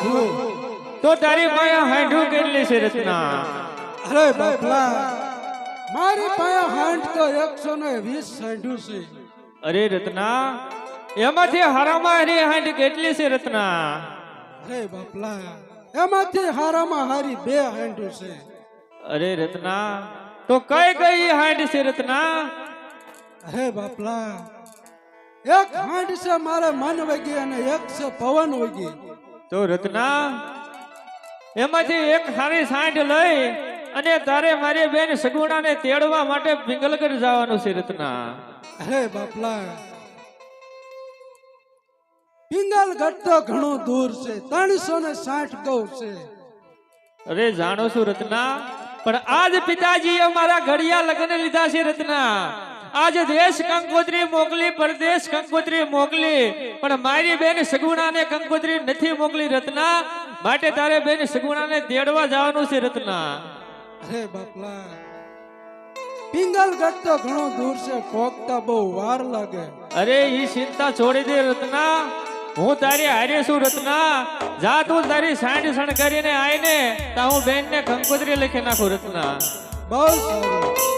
રત્ના એ હા પ્રભુ તો તારી માયા હાંઢું કેટલી છે રત્ના અરે બાપલા મારી પાસે હાંડ તો એકસો ને વીસ હાંડું છે અરે રત્ના એમાંથી હારામાં હારી હાંઢ કેટલી છે રત્ના અરે બાપલા એમાંથી હારામાં હારી બે હાંડું છે અરે રત્ના તો કઈ કઈ હાંઢ છે રત્ના અરે બાપલા એક હાંડ છે મારે મન વગી અને એક છે પવન વગી તો રત્ના એમાંથી એક સારી સાંઠ લઈ અને તારે મારી બેન સગુણાને તેડવા માટે પિંગલગઢ જવાનું છે રત્ના. અરે બાપલા પિંગલગઢ તો ઘણું દૂર છે ત્રણસો ને સાઠ ગૌ છે. અરે જાણો છું રત્ના પણ આજ પિતાજીએ મારા ઘડિયા લગ્ન લીધા છે રત્ના. આજ દેશ કંકોત્રી મોકલી પરદેશ કંકોત્રી મોકલી. પણ મારી બેન સગુણાને કંકોત્રી નથી મોકલી રત્ના. માટે તારે બેન સગુણાને તેડવા જવાનું છે રત્ના. અરે બાપલા પિંગલગઢ તો ઘણું દૂર છે પોગતા બહુ વાર લાગે. અરે ઈ ચિંતા છોડી દે રત્ના. હું તારી હારે છું રત્ના. જા તું તારી સાંડ સણ કરીને આઈને તા હું બેન ને કંકોત્રી લખી નાખું રત્ના. બહુ સારું.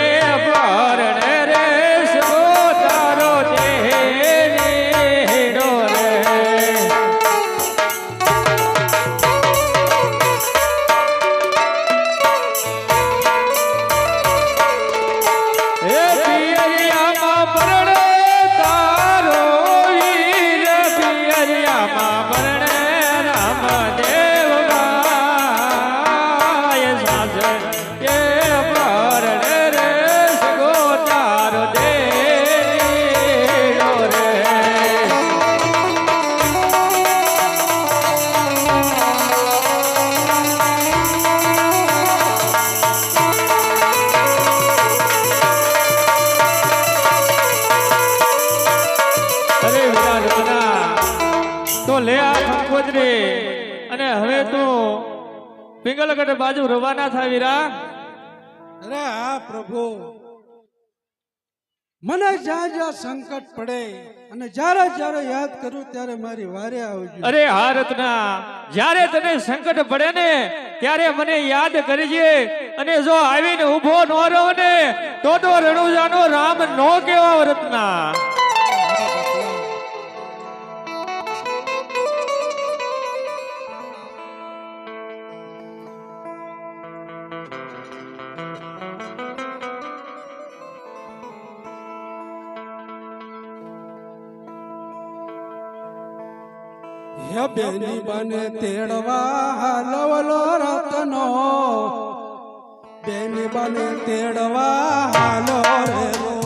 હવે તું પિંગલગઢ બાજુ રવાના થા વીરા. અરે હા પ્રભુ. મને જ્યાં જ્યાં સંકટ પડે અને જ્યારે જ્યારે યાદ કરું ત્યારે મારી વારે આવજો. અરે હા રત્ના. જ્યારે તને સંકટ પડે ને ત્યારે મને યાદ કરજે. અને જો આવીને ઊભો ન રહો ને તો તો રણુજાનો રામ નો કેવો રત્ના. હે બેની બને તેડવા હાલવલો રતનો. બેની બને તેડવા હાલો રે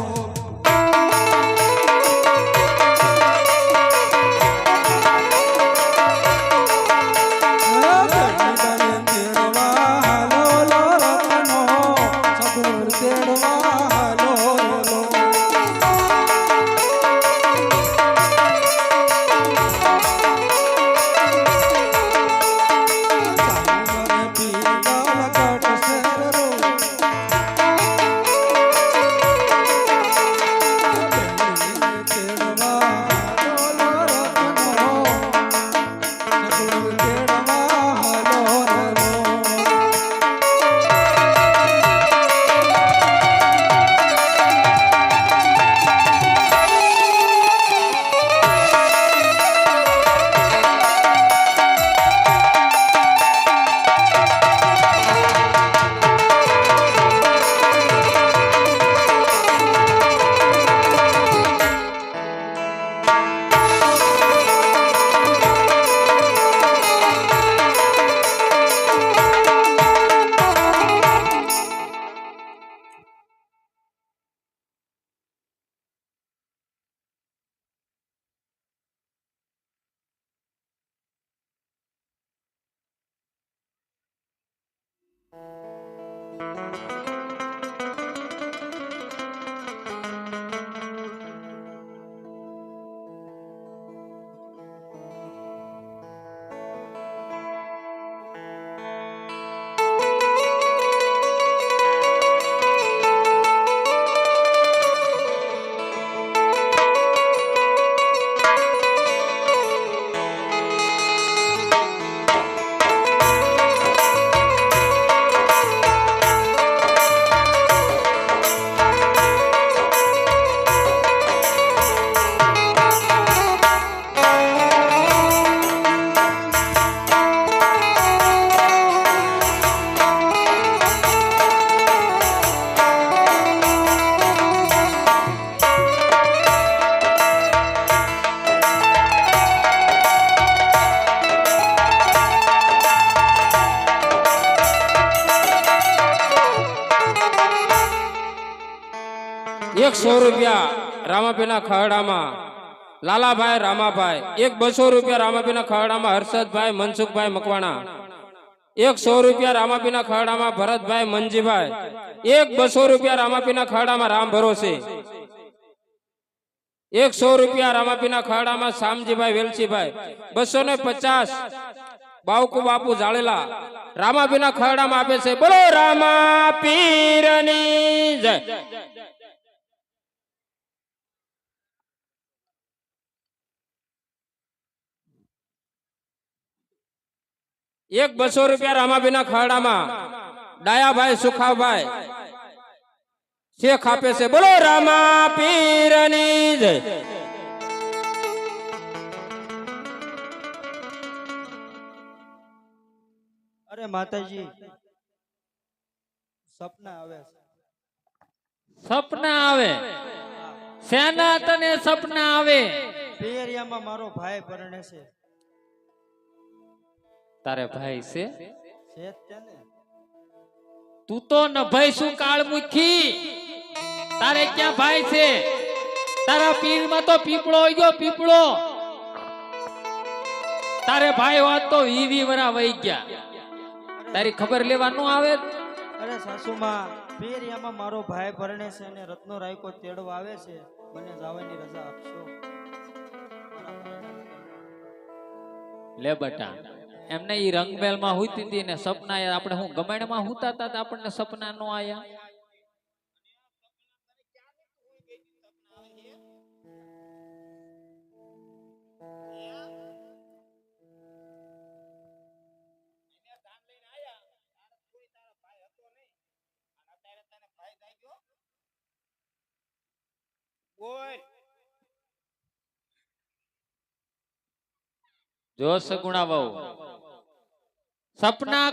you એકસો રૂપિયા રામાપીના ખરડામાં, લાલાભાઈ, રામાભાઈ એક બસો રૂપિયા રામાપીના ખરડામાં, હર્ષદભાઈ, મનસુખભાઈ મકવાણા એક સો રૂપિયા રામાપીના ખરડામાં, ભરતભાઈ મનજીભાઈ એક બસો રૂપિયા રામાપીના ખરડામાં, રામ ભરોસે એક સો રૂપિયા રામાપીના ખરડામાં, શામજીભાઈ, વેલસીભાઈ, બસો ને પચાસ, બાવકુ બાપુ જાળેલા રામાપીના ખરડામાં આપે છે, બોલો રામા પીરની જય. એક બસો રૂપિયા રામાભીના ખરડામાં ડાયાભાઈ સુખાભાઈ. શેખ આપે છે. બોલો રામા પીરની જય. અરે માતાજી. સપના આવે સપના આવે. શેના તને સપના આવે. પેરિયામાં મારો ભાઈ પરણે છે. તારે ભાઈ છે? તે ને. તું તો નભાઈ શું કાળ મુખી તારે ક્યાં ભાઈ છે? તારા પીરમાં તો પીપળો હોય ગયો પીપળો. તારે ભાઈ વાત તો વીવી વરા વહી ગયા. તારી ખબર લેવા નું આવે? અરે સાસુમાં પિયરિયામાં મારો ભાઈ પરણે છે અને રત્નો રાયકો તેડવા આવે છે. મને જવાની રજા આપશો. લે બટા. એમને ઈ રંગમેલમાં હુતી હતી ને સપના એ આપણે હું ગમાણમાં હુતા હતા આપણને સપના નો આયા. જો સગુણા વહુ સપના